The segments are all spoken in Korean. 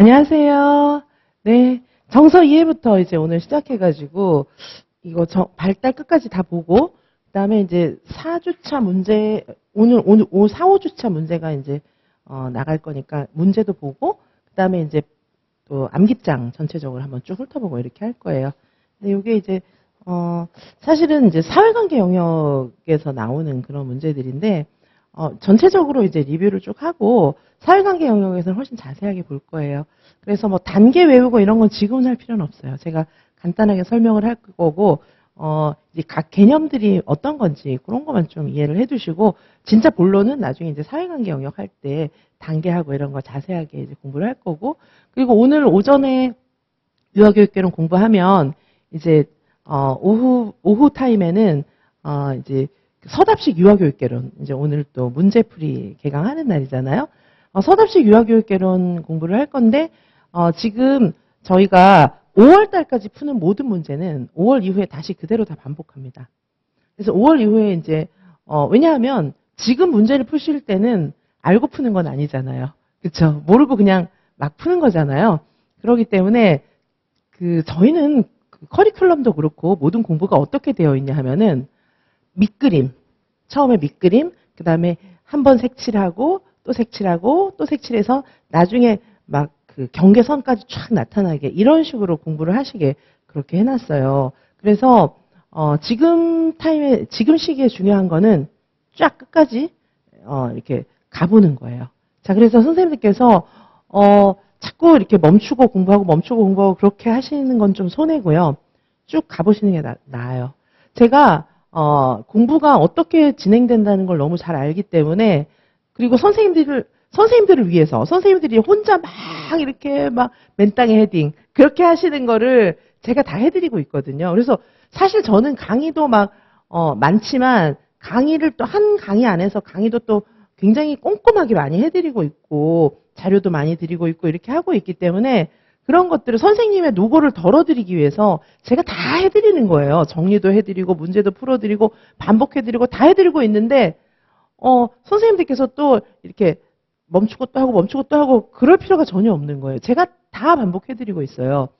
안녕하세요. 네. 정서 이해부터 이제 오늘 시작해가지고, 이거 정- 발달 끝까지 다 보고, 그 다음에 이제 4주차 문제, 오늘, 오늘, 오 4, 5주차 문제가 이제, 어, 나갈 거니까 문제도 보고, 그 다음에 이제 또 암기장 전체적으로 한번 쭉 훑어보고 이렇게 할 거예요. 근데 이게 이제, 어, 사실은 이제 사회관계 영역에서 나오는 그런 문제들인데, 어, 전체적으로 이제 리뷰를 쭉 하고, 사회관계 영역에서는 훨씬 자세하게 볼 거예요. 그래서 뭐 단계 외우고 이런 건 지금은 할 필요는 없어요. 제가 간단하게 설명을 할 거고, 어, 이제 각 개념들이 어떤 건지 그런 것만 좀 이해를 해 두시고, 진짜 본론은 나중에 이제 사회관계 영역 할 때 단계하고 이런 거 자세하게 이제 공부를 할 거고, 그리고 오늘 오전에 유아교육개론 공부하면 이제, 어, 오후, 오후 타임에는, 어, 이제 서답식 유아교육개론, 이제 오늘 또 문제풀이 개강하는 날이잖아요. 어, 서답식 유아교육개론 공부를 할 건데, 어, 지금 저희가 5월 달까지 푸는 모든 문제는 5월 이후에 다시 그대로 다 반복합니다. 그래서 5월 이후에 이제, 어, 왜냐하면 지금 문제를 푸실 때는 알고 푸는 건 아니잖아요. 그쵸? 모르고 그냥 막 푸는 거잖아요. 그렇기 때문에 그 저희는 그 커리큘럼도 그렇고 모든 공부가 어떻게 되어 있냐 하면은 밑그림, 처음에 밑그림, 그 다음에 한 번 색칠하고 또 색칠하고 또 색칠해서 나중에 막 그 경계선까지 쫙 나타나게 이런 식으로 공부를 하시게 그렇게 해놨어요. 그래서 어 지금 타임에 지금 시기에 중요한 거는 쫙 끝까지 어 이렇게 가보는 거예요. 자 그래서 선생님들께서 어 자꾸 이렇게 멈추고 공부하고 멈추고 공부하고 그렇게 하시는 건 좀 손해고요. 쭉 가보시는 게 나, 나아요. 제가 어, 공부가 어떻게 진행된다는 걸 너무 잘 알기 때문에 그리고 선생님들을 선생님들을 위해서 선생님들이 혼자 막 이렇게 막 맨땅에 헤딩 그렇게 하시는 거를 제가 다 해드리고 있거든요. 그래서 사실 저는 강의도 막 어, 많지만 강의를 또 한 강의 안에서 강의도 또 굉장히 꼼꼼하게 많이 해드리고 있고 자료도 많이 드리고 있고 이렇게 하고 있기 때문에 그런 것들을 선생님의 노고를 덜어드리기 위해서 제가 다 해드리는 거예요. 정리도 해드리고 문제도 풀어드리고 반복해드리고 다 해드리고 있는데 어 선생님들께서 또 이렇게 멈추고 또 하고 멈추고 또 하고 그럴 필요가 전혀 없는 거예요. 제가 다 반복해드리고 있어요.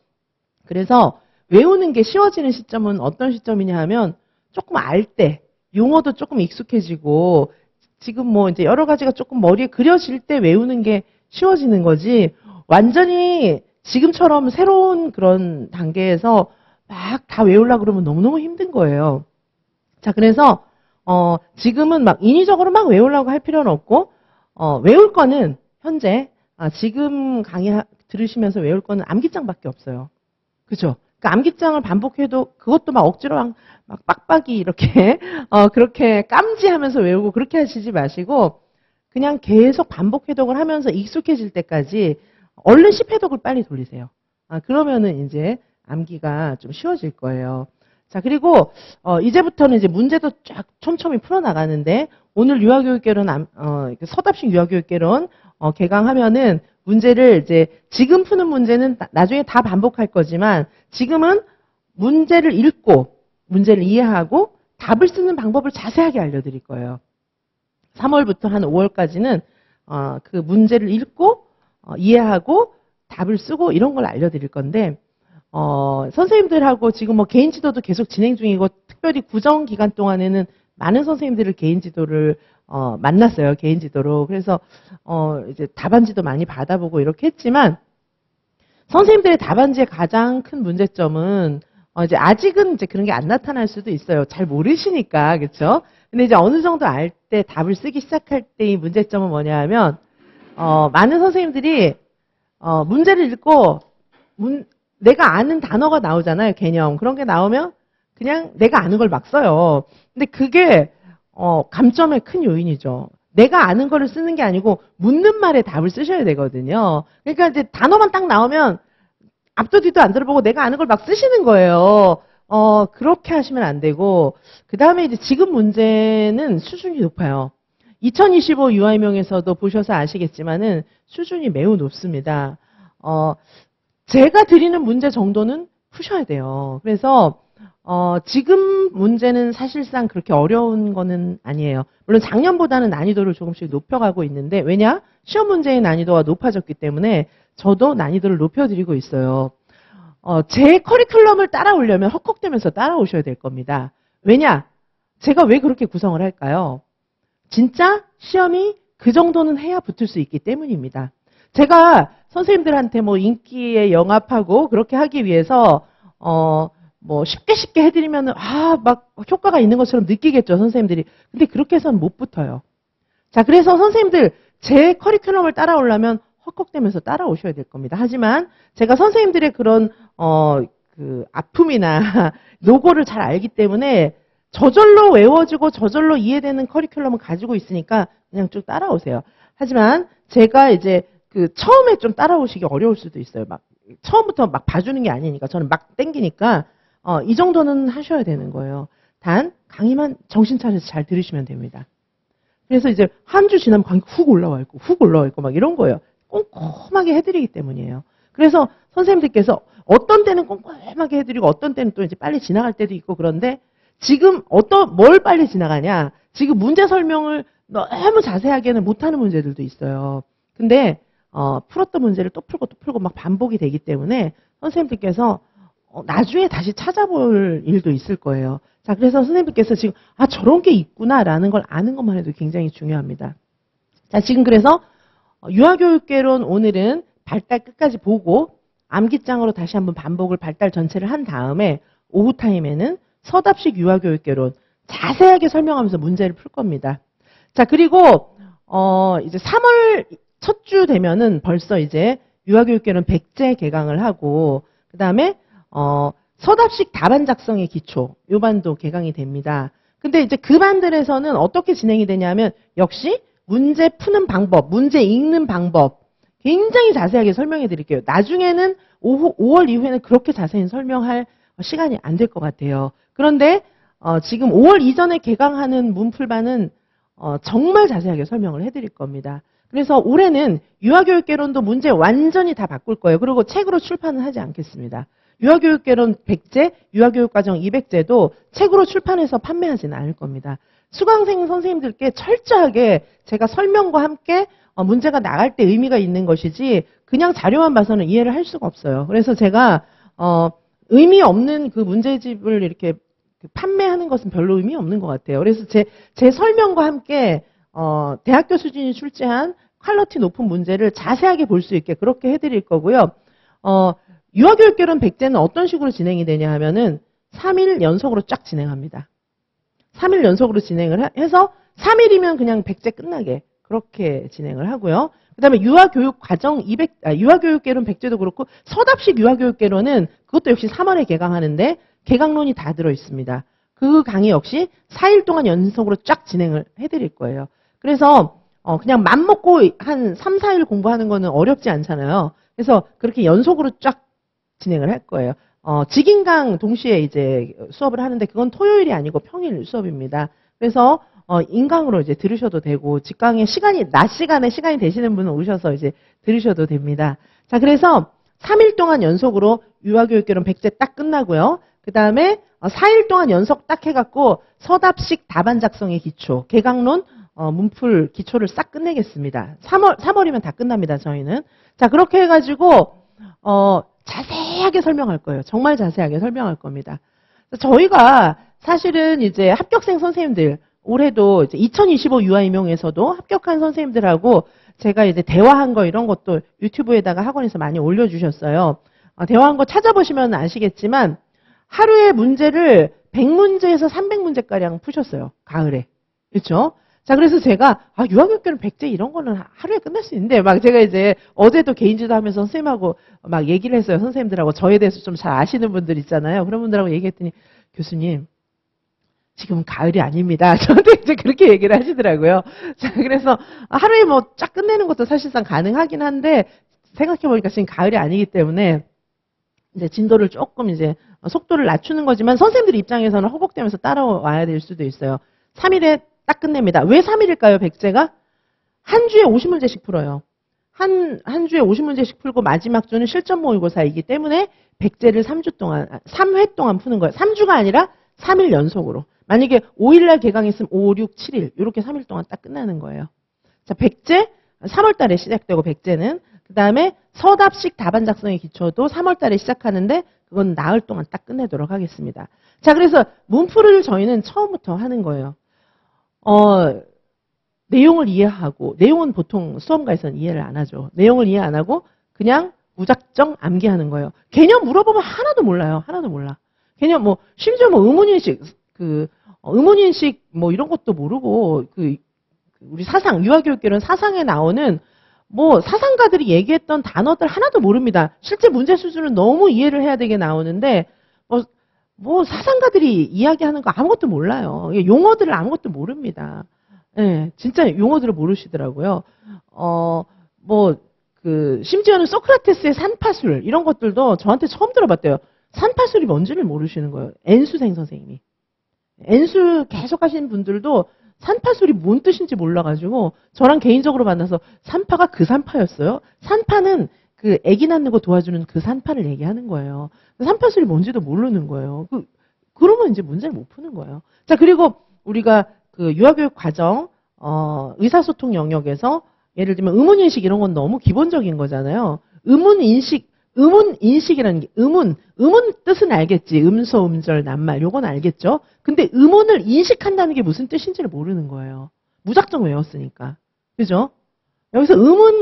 그래서 외우는 게 쉬워지는 시점은 어떤 시점이냐 하면 조금 알 때, 용어도 조금 익숙해지고 지금 뭐 이제 여러 가지가 조금 머리에 그려질 때 외우는 게 쉬워지는 거지 완전히 지금처럼 새로운 그런 단계에서 막 다 외우려고 그러면 너무너무 힘든 거예요. 자, 그래서 어 지금은 막 인위적으로 막 외우려고 할 필요는 없고 어 외울 거는 현재 아, 지금 강의 하- 들으시면서 외울 거는 암기장밖에 없어요. 그죠? 그러니까 암기장을 반복해도 그것도 막 억지로 막, 막 빡빡이 이렇게 어 그렇게 깜지하면서 외우고 그렇게 하시지 마시고 그냥 계속 반복 해독을 하면서 익숙해질 때까지 얼른 10회독을 빨리 돌리세요. 아, 그러면은 이제 암기가 좀 쉬워질 거예요. 자, 그리고 어 이제부터는 이제 문제도 쫙 촘촘히 풀어 나가는데 오늘 유아교육개론 암- 어 이렇게 서답식 유아교육개론 어 개강하면은 문제를 이제 지금 푸는 문제는 나- 나중에 다 반복할 거지만 지금은 문제를 읽고 문제를 이해하고 답을 쓰는 방법을 자세하게 알려드릴 거예요. 3월부터 한 5월까지는 어, 그 문제를 읽고 어, 이해하고 답을 쓰고 이런 걸 알려드릴 건데 어, 선생님들하고 지금 뭐 개인 지도도 계속 진행 중이고 특별히 구정 기간 동안에는 많은 선생님들을 개인 지도를 어, 만났어요 개인 지도로 그래서 어, 이제 답안지도 많이 받아보고 이렇게 했지만 선생님들의 답안지의 가장 큰 문제점은 어, 이제 아직은 이제 그런 게 안 나타날 수도 있어요. 잘 모르시니까 그렇죠? 근데 이제 어느 정도 알 때 답을 쓰기 시작할 때의 문제점은 뭐냐 하면 어, 많은 선생님들이 어, 문제를 읽고 문- 내가 아는 단어가 나오잖아요. 개념. 그런 게 나오면 그냥 내가 아는 걸 막 써요. 근데 그게 어, 감점의 큰 요인이죠. 내가 아는 거를 쓰는 게 아니고 묻는 말에 답을 쓰셔야 되거든요. 그러니까 이제 단어만 딱 나오면 앞도 뒤도 안 들어보고 내가 아는 걸 막 쓰시는 거예요. 어, 그렇게 하시면 안 되고, 그 다음에 이제 지금 문제는 수준이 높아요. 2025 유아명에서도 보셔서 아시겠지만은 수준이 매우 높습니다. 어, 제가 드리는 문제 정도는 푸셔야 돼요. 그래서, 어, 지금 문제는 사실상 그렇게 어려운 거는 아니에요. 물론 작년보다는 난이도를 조금씩 높여가고 있는데, 왜냐? 시험 문제의 난이도가 높아졌기 때문에 저도 난이도를 높여드리고 있어요. 어, 제 커리큘럼을 따라오려면 헉헉대면서 따라오셔야 될 겁니다. 왜냐? 제가 왜 그렇게 구성을 할까요? 진짜 시험이 그 정도는 해야 붙을 수 있기 때문입니다. 제가 선생님들한테 뭐 인기에 영합하고 그렇게 하기 위해서 어 뭐 쉽게 쉽게 해드리면은 아막 효과가 있는 것처럼 느끼겠죠 선생님들이. 근데 그렇게 해서는 못 붙어요. 자 그래서 선생님들 제 커리큘럼을 따라오려면 헉헉대면서 따라오셔야 될 겁니다. 하지만 제가 선생님들의 그런 어 그 아픔이나 노고를 잘 알기 때문에 저절로 외워지고 저절로 이해되는 커리큘럼을 가지고 있으니까 그냥 쭉 따라오세요. 하지만 제가 이제 그 처음에 좀 따라오시기 어려울 수도 있어요. 막 처음부터 막 봐주는 게 아니니까 저는 막 땡기니까 어, 이 정도는 하셔야 되는 거예요. 단 강의만 정신 차려서 잘 들으시면 됩니다. 그래서 이제 한 주 지나면 강의 훅 올라와 있고 훅 올라와 있고 막 이런 거예요. 꼼꼼하게 해드리기 때문이에요. 그래서 선생님들께서 어떤 때는 꼼꼼하게 해드리고 어떤 때는 또 이제 빨리 지나갈 때도 있고 그런데 지금 어떤 뭘 빨리 지나가냐? 지금 문제 설명을 너무 자세하게는 못하는 문제들도 있어요. 근데 어, 풀었던 문제를 또 풀고 또 풀고 막 반복이 되기 때문에 선생님들께서 어, 나중에 다시 찾아볼 일도 있을 거예요. 자, 그래서 선생님들께서 지금 아 저런 게 있구나라는 걸 아는 것만 해도 굉장히 중요합니다. 자, 지금 그래서 어, 유아교육개론 오늘은 발달 끝까지 보고 암기장으로 다시 한번 반복을 발달 전체를 한 다음에 오후 타임에는 서답식 유아교육개론 자세하게 설명하면서 문제를 풀 겁니다. 자, 그리고 어 이제 3월 첫 주 되면은 벌써 이제 유아교육개론 100제 개강을 하고 그 다음에 어 서답식 답안 작성의 기초 요 반도 개강이 됩니다. 근데 이제 그 반들에서는 어떻게 진행이 되냐면 역시 문제 푸는 방법, 문제 읽는 방법 굉장히 자세하게 설명해 드릴게요. 나중에는 오후 5월 이후에는 그렇게 자세히 설명할 시간이 안 될 것 같아요. 그런데 어, 지금 5월 이전에 개강하는 문풀반은 어, 정말 자세하게 설명을 해드릴 겁니다. 그래서 올해는 유아교육개론도 문제 완전히 다 바꿀 거예요. 그리고 책으로 출판은 하지 않겠습니다. 유아교육개론 100제, 유아교육과정 200제도 책으로 출판해서 판매하지는 않을 겁니다. 수강생 선생님들께 철저하게 제가 설명과 함께 어, 문제가 나갈 때 의미가 있는 것이지 그냥 자료만 봐서는 이해를 할 수가 없어요. 그래서 제가 어, 의미 없는 그 문제집을 이렇게 그 판매하는 것은 별로 의미 없는 것 같아요. 그래서 제, 제 설명과 함께 어, 대학교 수준이 출제한 퀄러티 높은 문제를 자세하게 볼 수 있게 그렇게 해드릴 거고요. 어, 유아교육개론 100제는 어떤 식으로 진행이 되냐 하면은 3일 연속으로 쫙 진행합니다. 3일 연속으로 진행을 하- 해서 3일이면 그냥 100제 끝나게 그렇게 진행을 하고요. 그 다음에 유아교육 과정 200, 아, 유아교육개론 100제도 그렇고 서답식 유아교육개론은 그것도 역시 3월에 개강하는데 개강론이 다 들어 있습니다. 그 강의 역시 4일 동안 연속으로 쫙 진행을 해드릴 거예요. 그래서 어, 그냥 맘 먹고 한 3, 4일 공부하는 거는 어렵지 않잖아요. 그래서 그렇게 연속으로 쫙 진행을 할 거예요. 어, 직인강 동시에 이제 수업을 하는데 그건 토요일이 아니고 평일 수업입니다. 그래서 어, 인강으로 이제 들으셔도 되고 직강에 시간이 낮 시간에 시간이 되시는 분은 오셔서 이제 들으셔도 됩니다. 자, 그래서 3일 동안 연속으로 유아교육개론 100제 딱 끝나고요. 그 다음에 4일 동안 연속 딱 해갖고 서답식 답안 작성의 기초, 개강론, 어, 문풀 기초를 싹 끝내겠습니다. 3월, 3월이면 다 끝납니다, 저희는. 자, 그렇게 해가지고, 어, 자세하게 설명할 거예요. 정말 자세하게 설명할 겁니다. 저희가 사실은 이제 합격생 선생님들, 올해도 이제 2025 유아임용에서도 합격한 선생님들하고 제가 이제 대화한 거 이런 것도 유튜브에다가 학원에서 많이 올려주셨어요. 어, 대화한 거 찾아보시면 아시겠지만 하루에 문제를 100문제에서 300문제가량 푸셨어요. 가을에. 그렇죠? 자, 그래서 제가 아, 유아교육교는 100제 이런 거는 하루에 끝날 수 있는데 막 제가 이제 어제도 개인지도 하면서 선생님하고 막 얘기를 했어요. 선생님들하고 저에 대해서 좀 잘 아시는 분들 있잖아요. 그런 분들하고 얘기했더니 교수님 지금 가을이 아닙니다. 저한테 이제 그렇게 얘기를 하시더라고요. 자, 그래서 하루에 뭐 쫙 끝내는 것도 사실상 가능하긴 한데 생각해보니까 지금 가을이 아니기 때문에 이제 진도를 조금 이제 속도를 낮추는 거지만 선생님들 입장에서는 허걱대면서 따라와야 될 수도 있어요. 3일에 딱 끝냅니다. 왜 3일일까요, 백제가? 한 주에 50문제씩 풀어요. 한, 한 주에 50문제씩 풀고 마지막 주는 실전 모의고사이기 때문에 백제를 3주 동안, 3회 동안 푸는 거예요. 3주가 아니라 3일 연속으로. 만약에 5일날 개강했으면 5, 6, 7일. 이렇게 3일 동안 딱 끝나는 거예요. 자, 백제, 3월 달에 시작되고 백제는. 그그 다음에 서답식 답안 작성의 기초도 3월 달에 시작하는데 그건 나흘 동안 딱 끝내도록 하겠습니다. 자, 그래서 문풀을 저희는 처음부터 하는 거예요. 어, 내용을 이해하고, 내용은 보통 수험가에서는 이해를 안 하죠. 내용을 이해 안 하고 그냥 무작정 암기하는 거예요. 개념 물어보면 하나도 몰라요. 하나도 몰라. 개념 뭐, 심지어 뭐 의문인식, 그, 어, 의문인식 뭐 이런 것도 모르고, 그, 우리 사상, 유아교육계론 사상에 나오는 뭐 사상가들이 얘기했던 단어들 하나도 모릅니다. 실제 문제 수준은 너무 이해를 해야 되게 나오는데 뭐, 뭐 사상가들이 이야기하는 거 아무것도 몰라요. 용어들을 아무것도 모릅니다. 예, 진짜 용어들을 모르시더라고요. 어, 뭐, 그, 심지어는 소크라테스의 산파술, 이런 것들도 저한테 처음 들어봤대요. 산파술이 뭔지를 모르시는 거예요. 엔수생 선생님이. 엔수 계속 하시는 분들도 산파 술이 뭔 뜻인지 몰라가지고 저랑 개인적으로 만나서 산파가 그 산파였어요. 산파는 그 아기 낳는 거 도와주는 그 산파를 얘기하는 거예요. 산파 술이 뭔지도 모르는 거예요. 그 그러면 이제 문제를 못 푸는 거예요. 자 그리고 우리가 그 유아교육 과정 어, 의사소통 영역에서 예를 들면 의문 인식 이런 건 너무 기본적인 거잖아요. 의문 인식 의문 인식이라는 게 의문 의문 뜻은 알겠지. 음소 음절 낱말 요건 알겠죠. 근데 의문을 인식한다는 게 무슨 뜻인지를 모르는 거예요. 무작정 외웠으니까. 그죠? 여기서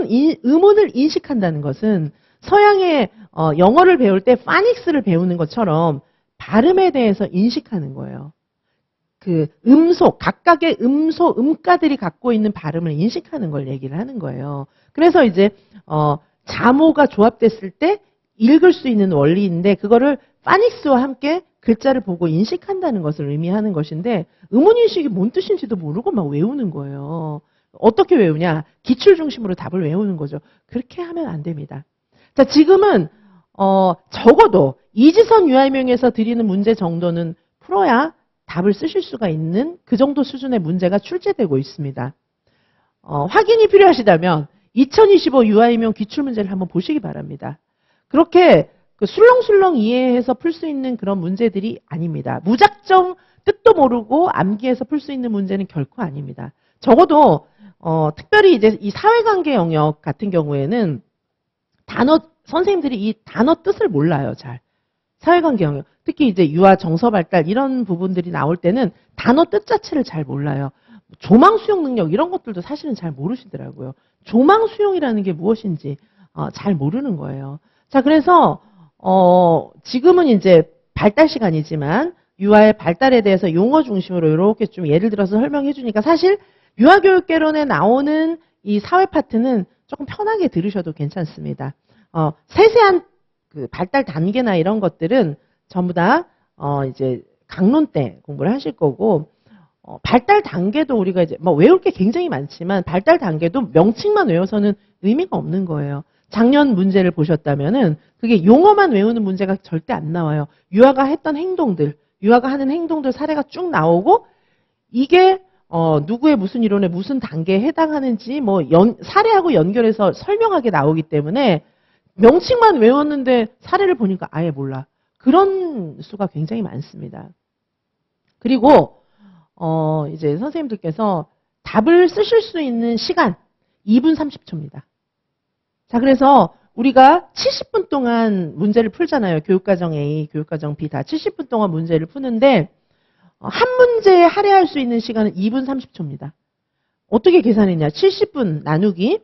인, 의문을 인식한다는 것은 서양의 어, 영어를 배울 때 파닉스를 배우는 것처럼 발음에 대해서 인식하는 거예요. 그 음소 각각의 음소 음가들이 갖고 있는 발음을 인식하는 걸 얘기를 하는 거예요. 그래서 이제 어 자모가 조합됐을 때 읽을 수 있는 원리인데 그거를 파닉스와 함께 글자를 보고 인식한다는 것을 의미하는 것인데 의문인식이 뭔 뜻인지도 모르고 막 외우는 거예요. 어떻게 외우냐? 기출 중심으로 답을 외우는 거죠. 그렇게 하면 안 됩니다. 자, 지금은 어, 적어도 이지선 유아명에서 드리는 문제 정도는 풀어야 답을 쓰실 수가 있는 그 정도 수준의 문제가 출제되고 있습니다. 어, 확인이 필요하시다면 2025 유아이명 기출문제를 한번 보시기 바랍니다. 그렇게 그 술렁술렁 이해해서 풀 수 있는 그런 문제들이 아닙니다. 무작정 뜻도 모르고 암기해서 풀 수 있는 문제는 결코 아닙니다. 적어도 어, 특별히 이제 이 사회관계 영역 같은 경우에는 단어 선생님들이 이 단어 뜻을 몰라요, 잘. 사회관계 영역. 특히 이제 유아 정서 발달 이런 부분들이 나올 때는 단어 뜻 자체를 잘 몰라요. 조망 수용 능력 이런 것들도 사실은 잘 모르시더라고요. 조망 수용이라는 게 무엇인지 어, 잘 모르는 거예요. 자, 그래서 어, 지금은 이제 발달 시간이지만 유아의 발달에 대해서 용어 중심으로 이렇게 좀 예를 들어서 설명해 주니까 사실 유아교육개론에 나오는 이 사회 파트는 조금 편하게 들으셔도 괜찮습니다. 어, 세세한 그 발달 단계나 이런 것들은 전부 다 어, 이제 강론 때 공부를 하실 거고 어, 발달 단계도 우리가 이제 뭐 외울 게 굉장히 많지만 발달 단계도 명칭만 외워서는 의미가 없는 거예요. 작년 문제를 보셨다면은 그게 용어만 외우는 문제가 절대 안 나와요. 유아가 했던 행동들, 유아가 하는 행동들 사례가 쭉 나오고 이게 어, 누구의 무슨 이론에 무슨 단계에 해당하는지 뭐 연, 사례하고 연결해서 설명하게 나오기 때문에 명칭만 외웠는데 사례를 보니까 아예 몰라. 그런 수가 굉장히 많습니다. 그리고 어, 이제 선생님들께서 답을 쓰실 수 있는 시간 2분 30초입니다. 자, 그래서 우리가 70분 동안 문제를 풀잖아요. 교육과정 A, 교육과정 B 다 70분 동안 문제를 푸는데 어, 한 문제에 할애할 수 있는 시간은 2분 30초입니다. 어떻게 계산했냐? 70분 나누기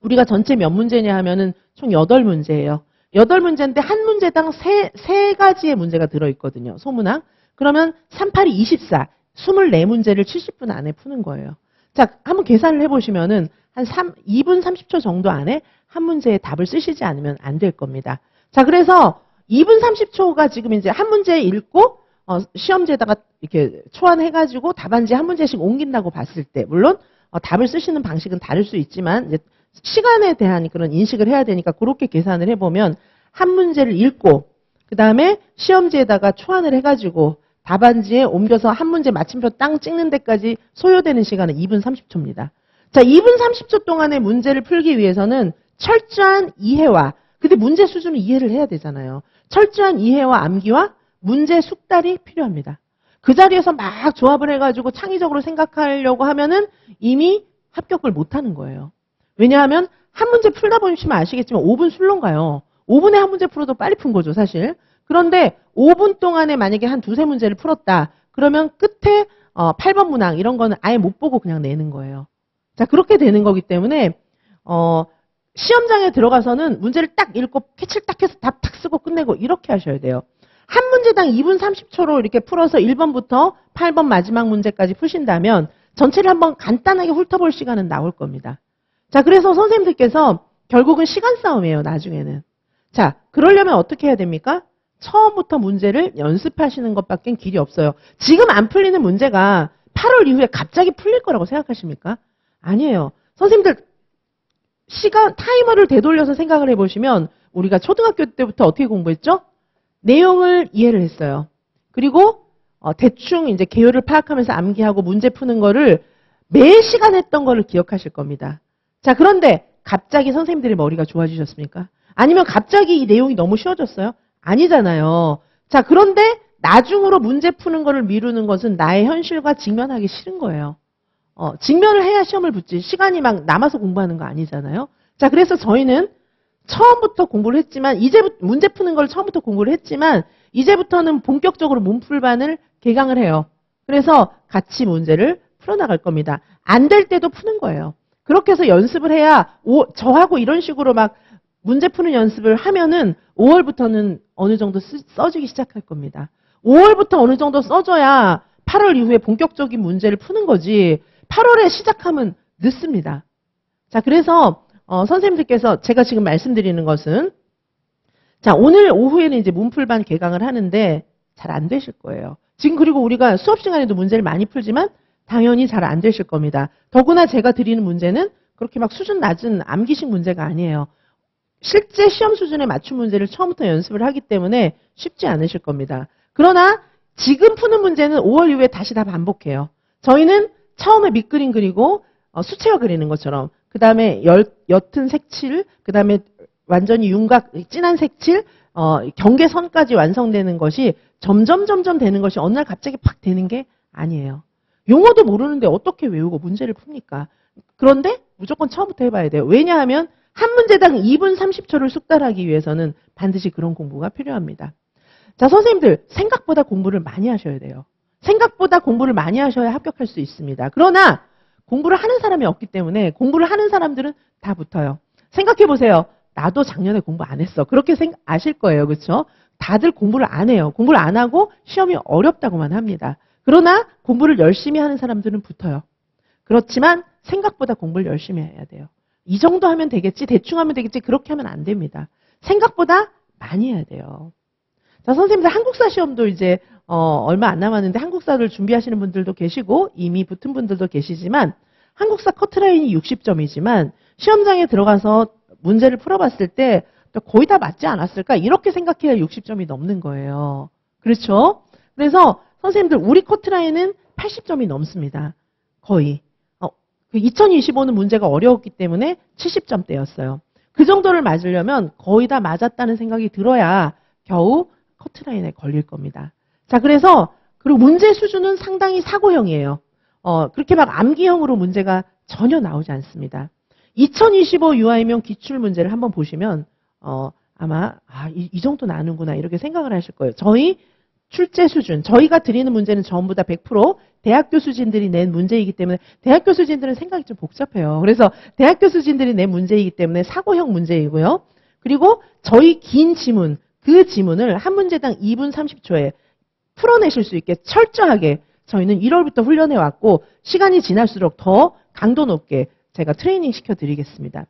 우리가 전체 몇 문제냐 하면은 총 8문제예요. 8문제인데 한 문제당 3, 3가지의 문제가 들어있거든요. 소문항. 그러면 38이 24, 24문제를 70분 안에 푸는 거예요. 자, 한번 계산을 해보시면은 한 3, 2분 30초 정도 안에 한 문제의 답을 쓰시지 않으면 안 될 겁니다. 자, 그래서 2분 30초가 지금 이제 한 문제 읽고 어, 시험지에다가 이렇게 초안해가지고 답안지 한 문제씩 옮긴다고 봤을 때, 물론 어, 답을 쓰시는 방식은 다를 수 있지만 시간에 대한 그런 인식을 해야 되니까 그렇게 계산을 해보면 한 문제를 읽고 그 다음에 시험지에다가 초안을 해가지고 답안지에 옮겨서 한 문제 마침표 땅 찍는 데까지 소요되는 시간은 2분 30초입니다. 자, 2분 30초 동안의 문제를 풀기 위해서는 철저한 이해와 근데 문제 수준을 이해를 해야 되잖아요. 철저한 이해와 암기와 문제 숙달이 필요합니다. 그 자리에서 막 조합을 해가지고 창의적으로 생각하려고 하면은 이미 합격을 못하는 거예요. 왜냐하면 한 문제 풀다 보시면 아시겠지만 5분 술렁 가요. 5분에 한 문제 풀어도 빨리 푼 거죠, 사실. 그런데 5분 동안에 만약에 한 두세 문제를 풀었다. 그러면 끝에 어, 8번 문항 이런 거는 아예 못 보고 그냥 내는 거예요. 자, 그렇게 되는 거기 때문에 어, 시험장에 들어가서는 문제를 딱 읽고 캐치를 딱 해서 답탁 쓰고 끝내고 이렇게 하셔야 돼요. 한 문제당 2분 30초로 이렇게 풀어서 1번부터 8번 마지막 문제까지 푸신다면 전체를 한번 간단하게 훑어볼 시간은 나올 겁니다. 자, 그래서 선생님들께서 결국은 시간 싸움이에요, 나중에는. 자, 그러려면 어떻게 해야 됩니까? 처음부터 문제를 연습하시는 것밖엔 길이 없어요. 지금 안 풀리는 문제가 8월 이후에 갑자기 풀릴 거라고 생각하십니까? 아니에요. 선생님들 시간 타이머를 되돌려서 생각을 해보시면 우리가 초등학교 때부터 어떻게 공부했죠? 내용을 이해를 했어요. 그리고 어, 대충 이제 개요를 파악하면서 암기하고 문제 푸는 거를 매 시간 했던 거를 기억하실 겁니다. 자, 그런데 갑자기 선생님들의 머리가 좋아지셨습니까? 아니면 갑자기 이 내용이 너무 쉬워졌어요? 아니잖아요. 자, 그런데 나중으로 문제 푸는 거를 미루는 것은 나의 현실과 직면하기 싫은 거예요. 어, 직면을 해야 시험을 붙지. 시간이 막 남아서 공부하는 거 아니잖아요. 자, 그래서 저희는 처음부터 공부를 했지만, 이제부터, 문제 푸는 걸 처음부터 공부를 했지만, 이제부터는 본격적으로 문풀반을 개강을 해요. 그래서 같이 문제를 풀어나갈 겁니다. 안 될 때도 푸는 거예요. 그렇게 해서 연습을 해야, 오, 저하고 이런 식으로 막 문제 푸는 연습을 하면은 5월부터는 어느 정도 쓰- 써지기 시작할 겁니다. 5월부터 어느 정도 써줘야 8월 이후에 본격적인 문제를 푸는 거지 8월에 시작하면 늦습니다. 자, 그래서 어, 선생님들께서 제가 지금 말씀드리는 것은 자, 오늘 오후에는 이제 문풀반 개강을 하는데 잘 안 되실 거예요. 지금 그리고 우리가 수업 시간에도 문제를 많이 풀지만 당연히 잘 안 되실 겁니다. 더구나 제가 드리는 문제는 그렇게 막 수준 낮은 암기식 문제가 아니에요. 실제 시험 수준에 맞춘 문제를 처음부터 연습을 하기 때문에 쉽지 않으실 겁니다. 그러나 지금 푸는 문제는 5월 이후에 다시 다 반복해요. 저희는 처음에 밑그림 그리고 어, 수채화 그리는 것처럼 그 다음에 옅은 색칠, 그 다음에 완전히 윤곽 진한 색칠, 어, 경계선까지 완성되는 것이 점점 점점 되는 것이 어느 날 갑자기 팍 되는 게 아니에요. 용어도 모르는데 어떻게 외우고 문제를 풉니까? 그런데 무조건 처음부터 해봐야 돼요. 왜냐하면 한 문제당 2분 30초를 숙달하기 위해서는 반드시 그런 공부가 필요합니다. 자, 선생님들, 생각보다 공부를 많이 하셔야 돼요. 생각보다 공부를 많이 하셔야 합격할 수 있습니다. 그러나 공부를 하는 사람이 없기 때문에 공부를 하는 사람들은 다 붙어요. 생각해 보세요. 나도 작년에 공부 안 했어. 그렇게 생 아실 거예요. 그렇죠? 다들 공부를 안 해요. 공부를 안 하고 시험이 어렵다고만 합니다. 그러나 공부를 열심히 하는 사람들은 붙어요. 그렇지만 생각보다 공부를 열심히 해야 돼요. 이 정도 하면 되겠지, 대충 하면 되겠지, 그렇게 하면 안 됩니다. 생각보다 많이 해야 돼요. 자, 선생님들 한국사 시험도 이제 어, 얼마 안 남았는데 한국사를 준비하시는 분들도 계시고 이미 붙은 분들도 계시지만 한국사 커트라인이 60점이지만 시험장에 들어가서 문제를 풀어봤을 때 거의 다 맞지 않았을까 이렇게 생각해야 60점이 넘는 거예요. 그렇죠? 그래서 선생님들 우리 커트라인은 80점이 넘습니다. 거의. 어, 2025는 문제가 어려웠기 때문에 70점대였어요. 그 정도를 맞으려면 거의 다 맞았다는 생각이 들어야 겨우 커트라인에 걸릴 겁니다. 자, 그래서 그리고 문제 수준은 상당히 사고형이에요. 어, 그렇게 막 암기형으로 문제가 전혀 나오지 않습니다. 2025 유아이명 기출 문제를 한번 보시면 어, 아마 아, 이, 이 정도 나는구나 이렇게 생각을 하실 거예요. 저희 출제 수준, 저희가 드리는 문제는 전부 다 100% 대학 교수진들이 낸 문제이기 때문에 대학 교수진들은 생각이 좀 복잡해요. 그래서 대학 교수진들이 낸 문제이기 때문에 사고형 문제이고요. 그리고 저희 긴 지문, 그 지문을 한 문제당 2분 30초에 풀어내실 수 있게 철저하게 저희는 1월부터 훈련해 왔고 시간이 지날수록 더 강도 높게 제가 트레이닝 시켜 드리겠습니다.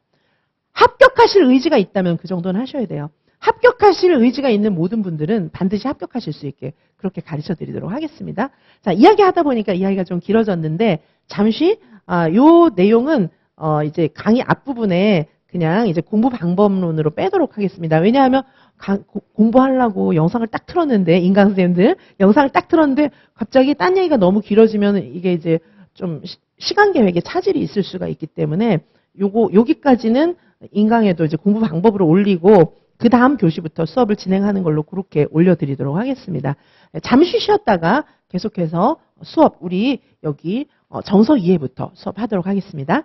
합격하실 의지가 있다면 그 정도는 하셔야 돼요. 합격하실 의지가 있는 모든 분들은 반드시 합격하실 수 있게 그렇게 가르쳐 드리도록 하겠습니다. 자, 이야기 하다 보니까 이야기가 좀 길어졌는데 잠시 아, 요 내용은 어, 이제 강의 앞부분에 그냥 이제 공부 방법론으로 빼도록 하겠습니다. 왜냐하면 가- 고- 공부하려고 영상을 딱 틀었는데 인강 선생님들 영상을 딱 틀었는데 갑자기 딴 얘기가 너무 길어지면 이게 이제 좀 시- 시간 계획에 차질이 있을 수가 있기 때문에 요거 여기까지는 인강에도 이제 공부 방법으로 올리고 그 다음 교시부터 수업을 진행하는 걸로 그렇게 올려드리도록 하겠습니다. 잠시 쉬었다가 계속해서 수업 우리 여기 어, 정서 2회부터 수업하도록 하겠습니다.